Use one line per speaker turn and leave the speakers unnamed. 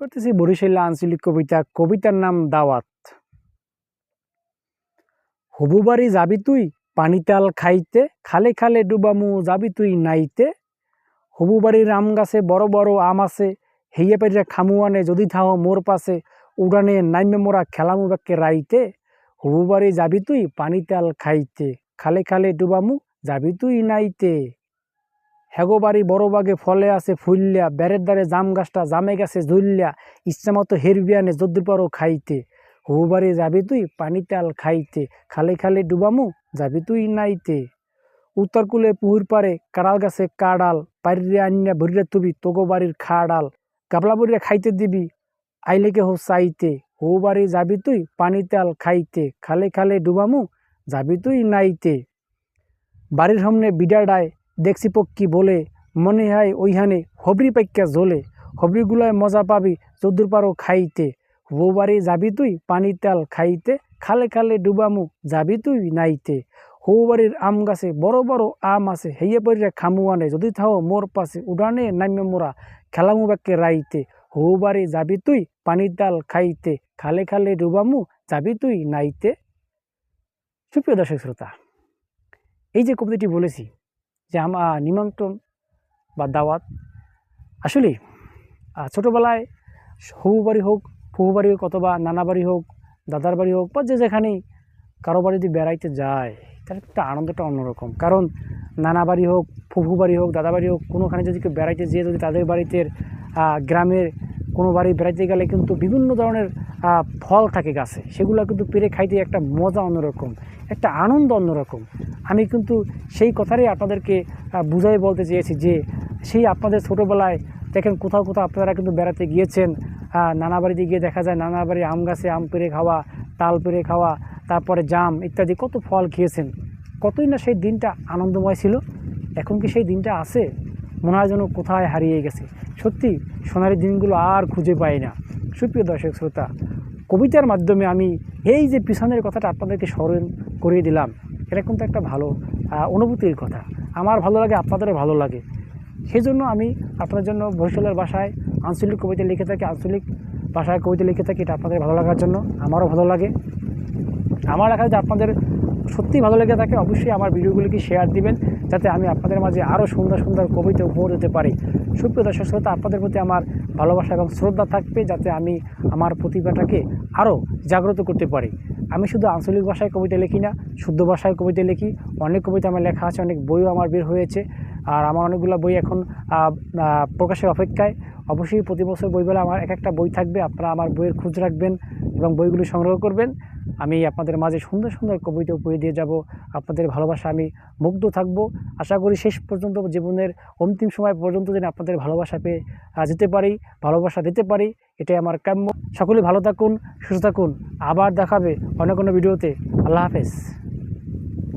করতেছি বরিশাল আঞ্চলিক কবিতা, কবিতার নাম দাওয়াত। হবু বাড়ি যাবি তুই পানিতাল খাইতে, খালে খালে ডুবামু যাবি তুই নাইতে। হবু বাড়ির আম গাছে বড় বড় আম আছে, হেইয়ে পেরে খামুয়ানে যদি থাও মোর পাশে। উড়ানে নাইমে মোরা খেলামু বাক্যে রাইতে। হবু বাড়ি যাবি তুই পানিতাল খাইতে, খালে খালে ডুবামু যাবি তুই নাইতে। হেগো বাড়ি বড় বাগে ফলে আছে ফুললিয়া বেড়ের দ্বারে জাম গাছটা জামে গেছে ঝুললিয়া ইচ্ছা মতো হেরবিয়ানে যদ্দুর পারো খাইতে। হবু বাড়ি যাবি তুই পানি তেল খাইতে, খালে খালে ডুবামু যাবি তুই নাইতে। উত্তর কুলে পুহুর পারে কাড়াল গাছে কাড়াল পারিরে আনিয়া ভরিরে তুবি তোগো বাড়ির খাড়াল। গাবলা বরিয়া খাইতে দিবি, আইলে কে হো চাইতে। হবু বাড়ি যাবি তুই পানি তেল খাইতে, খালে খালে ডুবামু যাবি তুই নাইতে। বাড়ির সামনে বিডাডায় দেখছি পক্ষী বলে, মনে হয় ওইখানে হবরি পাইকা জ্বলে। হবরিগুলায় মজা পাবি যদ্দুর পারো খাইতে। বাড়ি যাবি তুই পানি তেল খাইতে, খালে খালে ডুবামু যাবি তুই নাইতে। বাড়ির আম গাছে বড় বড় আম আছে হেয়ে পড়িয়া খামু আনে। যদি থাও মোর পাশে উড়ানে নামে মোরা, খেলামু বাক্যে রাইতে। বাড়ি যাবি তুই পানি তাল খাইতে, খালে খালে ডুবামু যাবি তুই নাইতে। সুপ্রিয় দর্শক শ্রোতা, এই যে কবিতাটি বলেছি যে আমার নিমন্ত্রণ বা দাওয়াত। আসলে ছোটোবেলায় হবু বাড়ি হোক ফুহু বাড়ি হোক অথবা নানা বাড়ি হোক, দাদার বাড়ি হোক বা যে যেখানেই কারও বাড়ি যদি বেড়াইতে যায় তার একটা আনন্দটা অন্যরকম। কারণ নানা বাড়ি হোক ফুফু বাড়ি হোক, দাদা বাড়ি হোক, কোনোখানে যদি কেউ বেড়াইতে যেয়ে যদি তাদের বাড়িতে গ্রামের কোনো বাড়ি বেড়াইতে গেলে কিন্তু বিভিন্ন ধরনের ফল থাকে গাছে। সেগুলো কিন্তু পেরে খাইতে একটা মজা অন্যরকম, একটা আনন্দ অন্যরকম। আমি কিন্তু সেই কথারই আপনাদেরকে বুঝাই বলতে চেয়েছি যে, সেই আপনাদের ছোটোবেলায় দেখেন কোথাও কোথাও আপনারা কিন্তু বেড়াতে গিয়েছেন নানা বাড়িতে গিয়ে দেখা যায় নানা বাড়ির আম গাছে আম পেড়ে খাওয়া, তাল পেড়ে খাওয়া, তারপরে জাম ইত্যাদি কত ফল খেয়েছেন। কতই না সেই দিনটা আনন্দময় ছিল, এখন কি সেই দিনটা আছে? মনে হয় যেন কোথায় হারিয়ে গেছে। সত্যি সোনারি দিনগুলো আর খুঁজে পাই না। সুপ্রিয় দর্শক, শ্রোতা, কবিতার মাধ্যমে আমি এই যে পিছনের কথাটা আপনাদেরকে স্মরণ করিয়ে দিলাম, এটা কিন্তু একটা ভালো অনুভূতির কথা। আমার ভালো লাগে, আপনাদেরও ভালো লাগে। সেই জন্য আমি আপনার জন্য বরিশালের ভাষায় আঞ্চলিক কবিতা লিখে থাকি, আঞ্চলিক ভাষায় কবিতা লিখে থাকি, এটা আপনাদের ভালো লাগার জন্য। আমারও ভালো লাগে। আমার লেখা যদি আপনাদের সত্যিই ভালো লেগে থাকে, অবশ্যই আমার ভিডিওগুলিকে শেয়ার দিবেন। যাতে আমি আপনাদের মাঝে আরও সুন্দর সুন্দর কবিতা উপহার দিতে পারি। সুপ্রিয় দর্শক শ্রোতা, আপনাদের প্রতি আমার ভালোবাসা এবং শ্রদ্ধা থাকবে যাতে আমি আমার প্রতিভাটাকে আরও জাগ্রত করতে পারি। আমি শুধু আঞ্চলিক ভাষায় কবিতা লিখি না, শুদ্ধ ভাষায় কবিতা লিখি। অনেক কবিতা আমার লেখা আছে, অনেক বইও আমার বের হয়েছে। আর আমার অনেকগুলো বই এখন প্রকাশের অপেক্ষায়। অবশ্যই প্রতি বছর বইবেলা আমার এক একটা বই থাকবে, আপনারা আমার বইয়ের খোঁজ রাখবেন এবং বইগুলি সংগ্রহ করবেন। আমি আপনাদের মাঝে সুন্দর সুন্দর কবিতা উপরে দিয়ে যাব। আপনাদের ভালোবাসা আমি মুগ্ধ থাকব। আশা করি শেষ পর্যন্ত জীবনের অন্তিম সময় পর্যন্ত যেন আপনাদের ভালোবাসা পেয়ে যেতে পারি, ভালোবাসা দিতে পারি, এটাই আমার কাম্য। সকলে ভালো থাকুন, সুস্থ থাকুন। আবার দেখাবে অন্য কোনো ভিডিওতে। আল্লাহ হাফেজ।